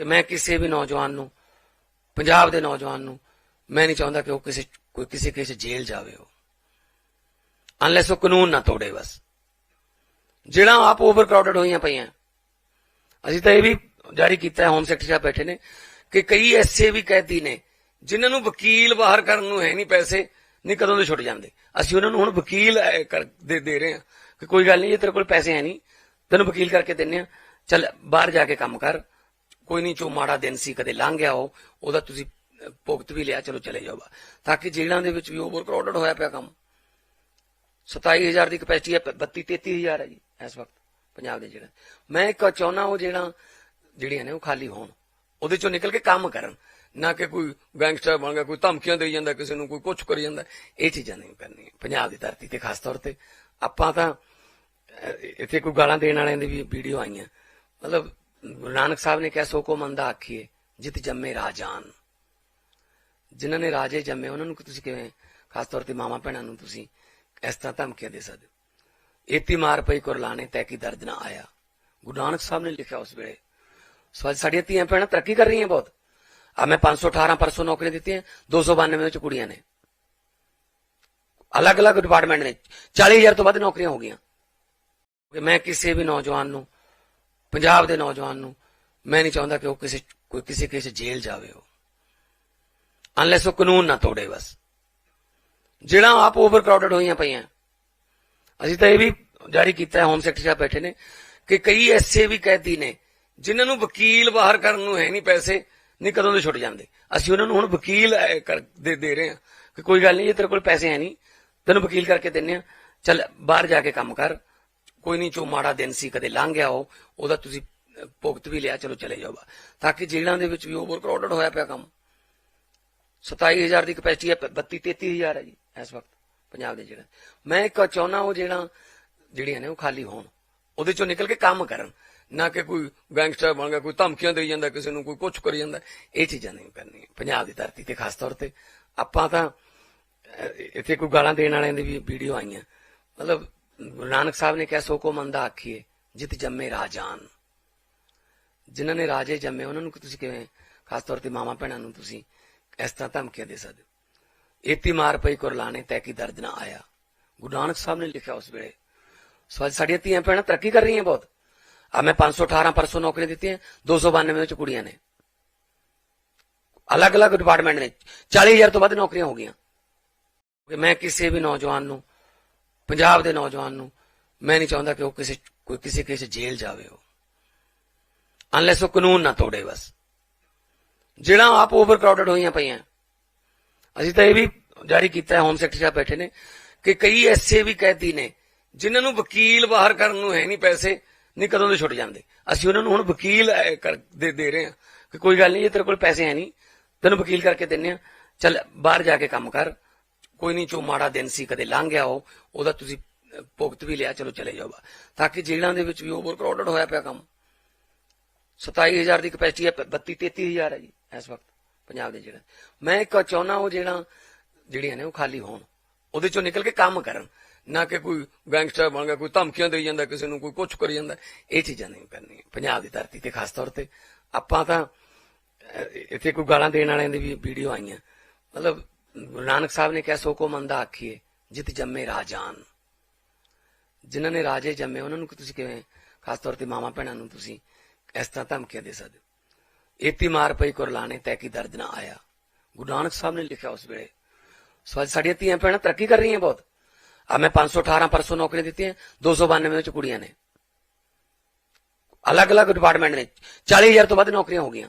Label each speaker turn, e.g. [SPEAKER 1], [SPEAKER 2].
[SPEAKER 1] ਕਿ ਮੈਂ ਕਿਸੇ ਵੀ ਨੌਜਵਾਨ ਨੂੰ, ਪੰਜਾਬ ਦੇ ਨੌਜਵਾਨ ਨੂੰ, ਮੈਂ ਨਹੀਂ ਚਾਹੁੰਦਾ ਕਿ ਉਹ ਕਿਸੇ, ਕੋਈ ਕਿਸੇ ਕਿਸੇ ਜੇਲ੍ਹ ਜਾਵੇ ਉਹ। ਅਨਲੈਸ ਉਹ ਕਾਨੂੰਨ ਨਾ ਤੋੜੇ ਬਸ। ਜਿਹੜਾ ਆਪ ਓਵਰ ਕਰਾਊਡਡ ਹੋਈਆਂ ਪਈਆਂ। ਅਸੀਂ ਤਾਂ ਇਹ ਵੀ ਜਾਰੀ ਕੀਤਾ ਹੈ ਹੋਮ ਸੈਕਟਰੀ ਸਾਹਿਬ ਬੈਠੇ ਨੇ, ਕਿ ਕਈ ਐਸੇ ਵੀ ਕੈਦੀ ਨੇ, ਜਿਨ੍ਹਾਂ ਨੂੰ ਵਕੀਲ ਬਾਹਰ ਕਰਨ ਨੂੰ ਹੈ ਨਹੀਂ ਪੈਸੇ, ਨਹੀਂ ਕਦੋਂ ਦੇ ਛੁੱਟ ਜਾਂਦੇ। ਅਸੀਂ ਉਹਨਾਂ ਨੂੰ ਹੁਣ ਵਕੀਲ ਕਰ, ਦੇ ਦੇ ਰਹੇ ਹਾਂ। ਕਿ ਕੋਈ ਗੱਲ ਨਹੀਂ ਇਹ ਤੇਰੇ ਕੋਲ ਪੈਸੇ ਹੈ ਨਹੀਂ, ਤੈਨੂੰ ਵਕੀਲ ਕਰਕੇ ਦਿੰਨੇ ਆ ਚੱਲ ਬਾਹਰ ਜਾ ਕੇ ਕੰਮ ਕਰ। ਕੋਈ ਨਹੀਂ ਚੋ ਮਾੜਾ ਦਿਨ ਸੀ, ਕਦੇ ਲੰਘ ਗਿਆ ਉਹ, ਉਹਦਾ ਤੁਸੀਂ ਭੁਗਤ ਵੀ ਲਿਆ, ਚਲੋ ਚਲੇ ਜਾਓ ਤਾਂ ਕਿ ਜੇਲ੍ਹਾਂ ਦੇ ਵਿੱਚ ਵੀ ਓਵਰ ਕਰਾਊਡਡ ਹੋਇਆ ਪਿਆ ਕੰਮ। 27000 ਦੀ ਕਪੈਸਿਟੀ ਹੈ 32 33000 ਹੈ ਜੀ, ਇਸ ਵਕਤ, ਪੰਜਾਬ ਦੇ ਜਿਹੜਾ ਮੈਂ ਇੱਕ ਚਾਹੁੰਦਾ ਉਹ ਜਿਹੜਾ ਜਿਹੜੀਆਂ ਨੇ, ਉਹ ਖਾਲੀ ਹੋਣ। ਉਹਦੇ ਚੋਂ ਨਿਕਲ ਕੇ ਕੰਮ ਕਰਨ। ਨਾ ਕਿ ਕੋਈ ਗੈਂਗਸਟਰ ਬਣ ਗਿਆ, ਕੋਈ ਧਮਕੀਆਂ ਦੇਈ ਜਾਂਦਾ, ਕਿਸੇ ਨੂੰ ਕੋਈ ਕੁਝ ਕਰੀ ਜਾਂਦਾ। ਇਹ ਚੀਜ਼ਾਂ ਨਹੀਂ ਕਰਨੀਆਂ, ਪੰਜਾਬ ਦੀ ਧਰਤੀ ਤੇ ਖਾਸ ਤੌਰ ਤੇ। ਆਪਾਂ ਤਾਂ ਇੱਥੇ ਕੋਈ ਗਾਲਾਂ ਦੇਣ ਵਾਲਿਆਂ ਦੀ ਵੀ ਵੀਡੀਓ ਆਈਆਂ। ਮਤਲਬ ਗੁਰੂ ਨਾਨਕ ਸਾਹਿਬ ਨੇ ਕਿਹਾ, ਸੋ ਕੋ ਮੰਦਾ ਆਖੀਏ ਜਿਤ ਜੰਮੇ ਰਾਜਾਨ। ਜਿਨ੍ਹਾਂ ਨੇ ਰਾਜੇ ਜੰਮੇ, ਉਹਨਾਂ ਨੂੰ ਤੁਸੀਂ ਕਿਵੇਂ, ਖਾਸ ਤੌਰ ਤੇ ਮਾਮਾ ਭੈਣਾਂ ਨੂੰ ਤੁਸੀਂ ਇਸ ਤਰ੍ਹਾਂ ਧਮਕੀਆਂ ਦੇ ਸਕਦੇ ਹੋ? ਏਤੀ ਮਾਰ ਪਈ ਕੁਰਲਾਣੇ, ਤੈ ਕੀ ਦਰਦ ਨਾ ਆਇਆ। ਗੁਰੂ ਨਾਨਕ ਸਾਹਿਬ ਨੇ ਲਿਖਿਆ ਉਸ ਵੇਲੇ ਸੋ ਅੱਜ ਸਾਡੀਆਂ ਧੀਆਂ ਭੈਣਾਂ ਤਰੱਕੀ ਕਰ ਰਹੀਆਂ ਬਹੁਤ। ਆ ਮੈਂ 518 ਪਰਸੋਂ ਨੌਕਰੀਆਂ ਦਿੱਤੀਆਂ 292 ਵਿੱਚ ਕੁੜੀਆਂ ਨੇ। ਅਲੱਗ-ਅਲੱਗ ਡਿਪਾਰਟਮੈਂਟ ਨੇ 40000 ਤੋਂ ਵੱਧ ਨੌਕਰੀਆਂ ਹੋ ਗਈਆਂ। ਮੈਂ ਕਿਸੇ ਵੀ ਨੌਜਵਾਨ ਨੂੰ ਪੰਜਾਬ ਦੇ ਨੌਜਵਾਨ ਨੂੰ ਮੈਂ ਨਹੀਂ ਚਾਹੁੰਦਾ ਕਿ ਉਹ ਕਿਸੇ, ਕੋਈ ਕਿਸੇ ਕਿਸੇ ਜੇਲ੍ਹ ਜਾਵੇ ਉਹ। ਅਨਲੈਸ ਉਹ ਕਾਨੂੰਨ ਨਾ ਤੋੜੇ ਬਸ। ਜਿਹੜਾ ਆਪ ਓਵਰ ਕਰਾਊਡਡ ਹੋਈਆਂ ਪਈਆਂ। ਅਸੀਂ ਤਾਂ ਇਹ ਵੀ ਜਾਰੀ ਕੀਤਾ ਹੈ ਹੋਮ ਸੈਕਟਰੀ ਸਾਹਿਬ ਬੈਠੇ ਨੇ, ਕਿ ਕਈ ਐਸੇ ਵੀ ਕੈਦੀ ਨੇ, ਜਿਨ੍ਹਾਂ ਨੂੰ ਵਕੀਲ ਬਾਹਰ ਕਰਨ ਨੂੰ ਹੈ ਨਹੀਂ ਪੈਸੇ, ਨਹੀਂ ਕਦੋਂ ਦੇ ਛੁੱਟ ਜਾਂਦੇ। ਅਸੀਂ ਉਹਨਾਂ ਨੂੰ ਹੁਣ ਵਕੀਲ ਕਰ, ਦੇ ਦੇ ਰਹੇ ਹਾਂ ਕਿ ਕੋਈ ਗੱਲ ਨਹੀਂ, ਜੇ ਤੇਰੇ ਕੋਲ ਪੈਸੇ ਹੈ ਨਹੀਂ, ਤੈਨੂੰ ਵਕੀਲ ਕਰਕੇ ਦਿੰਨੇ ਆ ਚੱਲ ਬਾਹਰ ਜਾ ਕੇ ਕੰਮ ਕਰ। ਕੋਈ ਨਹੀਂ ਚੋ ਮਾੜਾ ਦਿਨ ਸੀ, ਕਦੇ ਲੰਘ ਗਿਆ ਉਹ, ਉਹਦਾ ਤੁਸੀਂ ਭੁਗਤ ਵੀ ਲਿਆ, ਚਲੋ ਚਲੇ ਜਾਓ ਤਾਂ ਕਿ ਜੇਲ੍ਹਾਂ ਦੇ ਵਿੱਚ ਵੀ ਓਵਰ ਕਰਾਊਡਡ ਹੋਇਆ ਪਿਆ ਕੰਮ। 27000 ਦੀ ਕਪੈਸਿਟੀ ਹੈ 32 33000 ਹੈ ਜੀ, ਇਸ ਵਕਤ, ਪੰਜਾਬ ਦੇ ਜਿਹੜਾ ਮੈਂ ਇੱਕ ਚਾਹੁੰਦਾ ਉਹ ਜਿਹੜਾ ਜਿਹੜੀਆਂ ਨੇ, ਉਹ ਖਾਲੀ ਹੋਣ। ਉਹਦੇ ਚੋਂ ਨਿਕਲ ਕੇ ਕੰਮ ਕਰਨ। ਨਾ ਕਿ ਕੋਈ ਗੈਂਗਸਟਰ ਬਣ ਗਿਆ, ਕੋਈ ਧਮਕੀਆਂ ਦੇਈ ਜਾਂਦਾ, ਕਿਸੇ ਨੂੰ ਕੋਈ ਕੁਝ ਕਰੀ ਜਾਂਦਾ। ਇਹ ਚੀਜ਼ਾਂ ਨਹੀਂ ਕਰਨੀਆਂ, ਪੰਜਾਬ ਦੀ ਧਰਤੀ ਤੇ ਖਾਸ ਤੌਰ ਤੇ। ਆਪਾਂ ਤਾਂ ਇੱਥੇ ਕੋਈ ਗਾਲਾਂ ਦੇਣ ਵਾਲਿਆਂ ਦੀ ਵੀ ਵੀਡੀਓ ਆਈਆਂ। ਮਤਲਬ ਗੁਰੂ ਨਾਨਕ ਸਾਹਿਬ ਨੇ ਕਿਹਾ ਸੋ ਕੋ ਮੰਦਾ ਆਖੀਏ ਜਿਤ ਜੰਮੇ ਰਾਜਾਨ ਜਿਨ੍ਹਾਂ ਨੇ ਰਾਜੇ ਜੰਮੇ ਉਹਨਾਂ ਨੂੰ ਤੁਸੀਂ ਕਿਵੇਂ ਖਾਸ ਤੌਰ ਤੇ ਮਾਮਾ ਭੈਣਾਂ ਨੂੰ ਤੁਸੀਂ ਇਸ ਤਰ੍ਹਾਂ ਧਮਕੀਆਂ ਦੇ ਸਕਦੇ ਹੋ ਏਤੀ ਮਾਰ ਪਈ ਕੁਰਲਾਣੇ ਤੈ ਕੀ ਦਰਦ ਨਾ ਆਇਆ ਗੁਰੂ ਨਾਨਕ ਸਾਹਿਬ ਨੇ ਲਿਖਿਆ ਉਸ ਵੇਲੇ ਸੋ ਅੱਜ ਸਾਡੀਆਂ ਧੀਆਂ ਭੈਣਾਂ ਤਰੱਕੀ ਕਰ ਰਹੀਆਂ ਬਹੁਤ ਆ ਮੈਂ 518 ਪਰਸੋਂ ਨੌਕਰੀਆਂ ਦਿੱਤੀਆਂ 292 ਵਿੱਚ ਕੁੜੀਆਂ ਨੇ ਅਲੱਗ-ਅਲੱਗ ਡਿਪਾਰਟਮੈਂਟ ਨੇ 40000 ਤੋਂ ਵੱਧ ਨੌਕਰੀਆਂ ਹੋ ਗਈਆਂ ਮੈਂ ਕਿਸੇ ਵੀ ਨੌਜਵਾਨ ਨੂੰ ਪੰਜਾਬ ਦੇ ਨੌਜਵਾਨ ਨੂੰ ਮੈਂ ਨਹੀਂ ਚਾਹੁੰਦਾ ਕਿ ਉਹ ਕਿਸੇ, ਕੋਈ ਕਿਸੇ ਕਿਸੇ ਜੇਲ੍ਹ ਜਾਵੇ ਉਹ। ਅਨਲੈਸ ਉਹ ਕਾਨੂੰਨ ਨਾ ਤੋੜੇ ਬਸ। ਜਿਹੜਾ ਆਪ ਓਵਰਕਰਾਊਡਡ ਹੋਈਆਂ ਪਈਆਂ। ਅਸੀਂ ਤਾਂ ਇਹ ਵੀ ਜਾਰੀ ਕੀਤਾ ਹੈ ਹੋਮ ਸੈਕਟਰੀ ਸਾਹਿਬ ਬੈਠੇ ਨੇ ਕਿ ਕਈ ਐਸੇ ਵੀ ਕੈਦੀ ਨੇ ਜਿਨ੍ਹਾਂ ਨੂੰ ਵਕੀਲ ਬਾਹਰ ਕਰਨ ਨੂੰ ਹੈ ਨਹੀਂ ਪੈਸੇ, ਨਹੀਂ ਕਦੋਂ ਦੇ ਛੁੱਟ ਜਾਂਦੇ। ਅਸੀਂ ਉਹਨਾਂ ਨੂੰ ਹੁਣ ਵਕੀਲ ਦੇ ਦੇ ਰਹੇ ਹਾਂ ਕਿ ਕੋਈ ਗੱਲ ਨਹੀਂ, ਜੇ ਤੇਰੇ ਕੋਲ ਪੈਸੇ ਹੈ ਨਹੀਂ, ਤੈਨੂੰ ਵਕੀਲ ਕਰਕੇ ਦਿੰਨੇ ਆ ਚੱਲ, ਬਾਹਰ ਜਾ ਕੇ ਕੰਮ ਕਰ। ਕੋਈ ਨਹੀਂ ਚੋ ਮਾੜਾ ਦਿਨ ਸੀ, ਕਦੇ ਲੰਘ ਗਿਆ ਉਹ, ਉਹਦਾ ਤੁਸੀਂ ਭੁਗਤ ਵੀ ਲਿਆ, ਚਲੋ ਚਲੇ ਜਾਓ ਤਾਂ ਕਿ ਜੇਲ੍ਹਾਂ ਦੇ ਵਿੱਚ ਵੀ ਓਵਰ ਕਰਾਊਡਡ ਹੋਇਆ ਪਿਆ ਕੰਮ। 27000 ਦੀ ਕਪੈਸਿਟੀ ਹੈ 32 33000 ਹੈ ਜੀ, ਇਸ ਵਕਤ, ਪੰਜਾਬ ਦੇ ਜਿਹੜਾ ਮੈਂ ਇੱਕ ਚਾਹੁੰਦਾ ਉਹ ਜਿਹੜਾ ਜਿਹੜੀਆਂ ਨੇ, ਉਹ ਖਾਲੀ ਹੋਣ। ਉਹਦੇ ਚੋਂ ਨਿਕਲ ਕੇ ਕੰਮ ਕਰਨ। ਨਾ ਕਿ ਕੋਈ ਗੈਂਗਸਟਰ ਬਣ ਗਿਆ, ਕੋਈ ਧਮਕੀਆਂ ਦੇਈ ਜਾਂਦਾ, ਕਿਸੇ ਨੂੰ ਕੋਈ ਕੁਝ ਕਰੀ ਜਾਂਦਾ। ਇਹ ਚੀਜ਼ਾਂ ਨਹੀਂ ਕਰਨੀਆਂ, ਪੰਜਾਬ ਦੀ ਧਰਤੀ ਤੇ ਖਾਸ ਤੌਰ ਤੇ। ਆਪਾਂ ਤਾਂ ਇੱਥੇ ਕੋਈ ਗਾਲਾਂ ਦੇਣ ਵਾਲਿਆਂ ਦੀ ਵੀ ਵੀਡੀਓ ਆਈਆਂ। ਮਤਲਬ ਗੁਰੂ ਨਾਨਕ ਸਾਹਿਬ ਨੇ ਕਿਹਾ, ਸੋ ਕੋ ਮੰਦਾ ਆਖੀਏ ਜਿਤ ਜੰਮੇ ਰਾਜਾਨ। ਜਿਨ੍ਹਾਂ ਨੇ ਰਾਜੇ ਜੰਮੇ, ਉਹਨਾਂ ਨੂੰ ਤੁਸੀਂ ਕਿਵੇਂ, ਖਾਸ ਤੌਰ ਤੇ ਮਾਮਾ ਭੈਣਾਂ ਨੂੰ ਤੁਸੀਂ ਇਸ ਤਰ੍ਹਾਂ ਧਮਕੀਆਂ ਦੇ ਸਕਦੇ ਹੋ? ਏਤੀ ਮਾਰ ਪਈ ਕੁਰਲਾਣੇ, ਤੈ ਕੀ ਦਰਦ ਨਾ ਆਇਆ। ਗੁਰੂ ਨਾਨਕ ਸਾਹਿਬ ਨੇ ਲਿਖਿਆ ਉਸ ਵੇਲੇ, ਸੋ ਸਾਡੀਆਂ ਧੀਆਂ ਭੈਣਾਂ ਤਰੱਕੀ ਕਰ ਰਹੀਆਂ ਬਹੁਤ। ਆ ਮੈਂ 518 ਪਰਸੋਂ ਨੌਕਰੀਆਂ ਦਿੱਤੀਆਂ 292 ਵਿੱਚ ਕੁੜੀਆਂ ਨੇ। ਅਲੱਗ-ਅਲੱਗ ਡਿਪਾਰਟਮੈਂਟ ਨੇ 40000 ਤੋਂ ਵੱਧ ਨੌਕਰੀਆਂ ਹੋ ਗਈਆਂ।